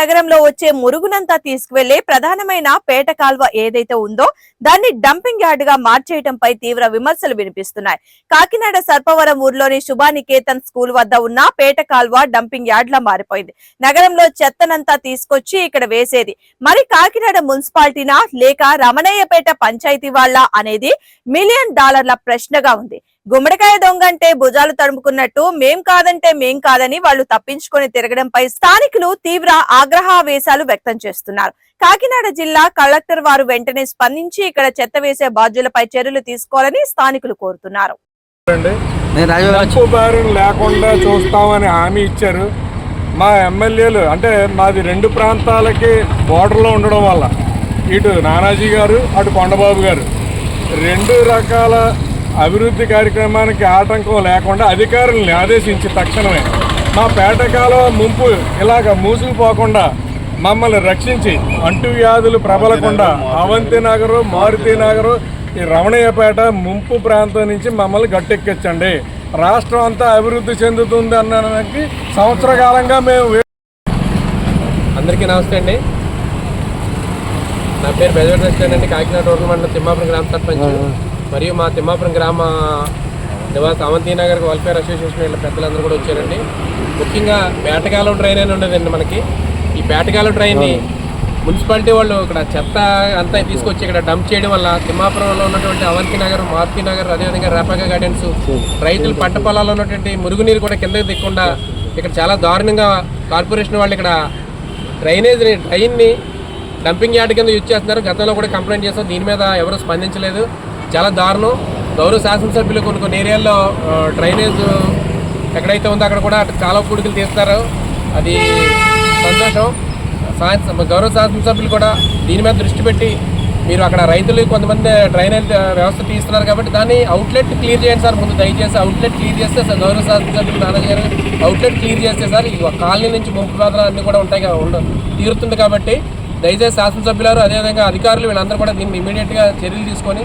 నగరంలో వచ్చే మురుగునంతా తీసుకువెళ్ళే ప్రధానమైన పేట కాల్వ ఏదైతే ఉందో దాన్ని డంపింగ్ యార్డ్గా మార్చేయడంపై తీవ్ర విమర్శలు వినిపిస్తున్నాయి. కాకినాడ సర్పవరం ఊర్లోని శుభానికేతన్ స్కూల్ వద్ద ఉన్న పేట కాల్వ డంపింగ్ యార్డ్ లా మారిపోయింది. నగరంలో చెత్తనంతా తీసుకొచ్చి ఇక్కడ వేసేది. మరి కాకినాడ మున్సిపాలిటీనా లేక రమణయ్యపేట పంచాయతీ వాళ్ళ అనేది మిలియన్ డాలర్ల ప్రశ్నగా ఉంది. గుమ్మడికాయ దొంగ అంటే భుజాలు తడుముకున్నట్టు మేం కాదంటే మేం కాదని వాళ్ళు తప్పించుకొని తిరగడంపై స్థానికులు తీవ్ర ఆగ్రహావేశాలు వ్యక్తం చేస్తున్నారు. కాకినాడ జిల్లా కలెక్టర్ వారు వెంటనే స్పందించి ఇక్కడ చెత్త వేసే బాధ్యులపై చర్యలు తీసుకోవాలని స్థానికులు కోరుతున్నారు. లేకుండా చూస్తామని హామీ ఇచ్చారు. మా ఎమ్మెల్యేలు అంటే మాది రెండు ప్రాంతాలకి బోర్డర్లో ఉండడం వల్ల. ఇటు నానాజీ గారు అటు కొండబాబు గారు. రెండు రకాల అభివృద్ధి కార్యక్రమానికి ఆటంకం లేకుండా అధికారుల్ని ఆదేశించి తక్షణమే మా పేటకాల ముంపు ఇలాగ మూసుకుపోకుండా మమ్మల్ని రక్షించి అంటువ్యాధులు ప్రబలకుండా అవంతి నగరు మారుతి నగరు ఈ రమణయ్యపేట ముంపు ప్రాంతం నుంచి మమ్మల్ని గట్టెక్కించండి. రాష్ట్రం అంతా అభివృద్ధి చెందుతుంది అన్నదానికి సంవత్సర కాలంగా మేము అందరికీ నమస్తే అండి. నా పేరు బెజవర్ రెస్టారెంట్ అండి. కాకినాడ రోడ్ల మండలం తిమ్మాపురం గ్రామ సర్పంచ్. మరియు మా తిమ్మాపురం గ్రామ నివాస అవంతి నగర్ వెల్ఫేర్ అసోసియేషన్ వీళ్ళ పెద్దలందరూ కూడా వచ్చారండి. ముఖ్యంగా పేటకాలం ట్రైన్ అని ఉండదండి మనకి. ఈ పేటకాలం ట్రైన్ని మున్సిపాలిటీ వాళ్ళు ఇక్కడ చెత్త అంతా తీసుకొచ్చి ఇక్కడ డంప్ చేయడం వల్ల తిమ్మాపురంలో ఉన్నటువంటి అవంతి నగర్ మారుతి నగర్ అదేవిధంగా రేపాక గార్డెన్స్ రైతులు పంట పొలాల్లో ఉన్నటువంటి మురుగునీరు కూడా కిందకి దిక్కుండా ఇక్కడ చాలా దారుణంగా కార్పొరేషన్ వాళ్ళు ఇక్కడ డ్రైనేజ్ని డ్రైన్ని డంపింగ్ యార్డ్ కింద యూజ్ చేస్తున్నారు. గతంలో కూడా కంప్లైంట్ చేస్తాం దీని మీద ఎవరు స్పందించలేదు. చాలా దారుణం. గౌరవ శాసనసభ్యులు కొన్ని కొన్ని ఏరియాల్లో డ్రైనేజ్ ఎక్కడైతే ఉందో అక్కడ కూడా కాలువ కుడికలు తీస్తారు. అది సంతోషం. సా- గౌరవ శాసనసభ్యులు కూడా దీని మీద దృష్టి పెట్టి మీరు అక్కడ రైతులు కొంతమంది డ్రైనేజ్ వ్యవస్థ తీస్తున్నారు కాబట్టి దాన్ని అవుట్లెట్ క్లియర్ చేయండి సార్. ముందు దయచేసి అవుట్లెట్ క్లియర్ చేస్తే సార్ గౌరవ శాసనసభ్యులు నాన్నగారు గారు అవుట్లెట్ క్లియర్ చేస్తే సార్ ఈ కాలనీ నుంచి ముంపు బాధలు అన్నీ కూడా ఉంటాయి ఉండదు ఉండ తీరుతుంది కాబట్టి దయచేసి శాసనసభ్యులారు అదేవిధంగా అధికారులు వీళ్ళందరూ కూడా దీన్ని ఇమీడియట్గా చర్యలు తీసుకొని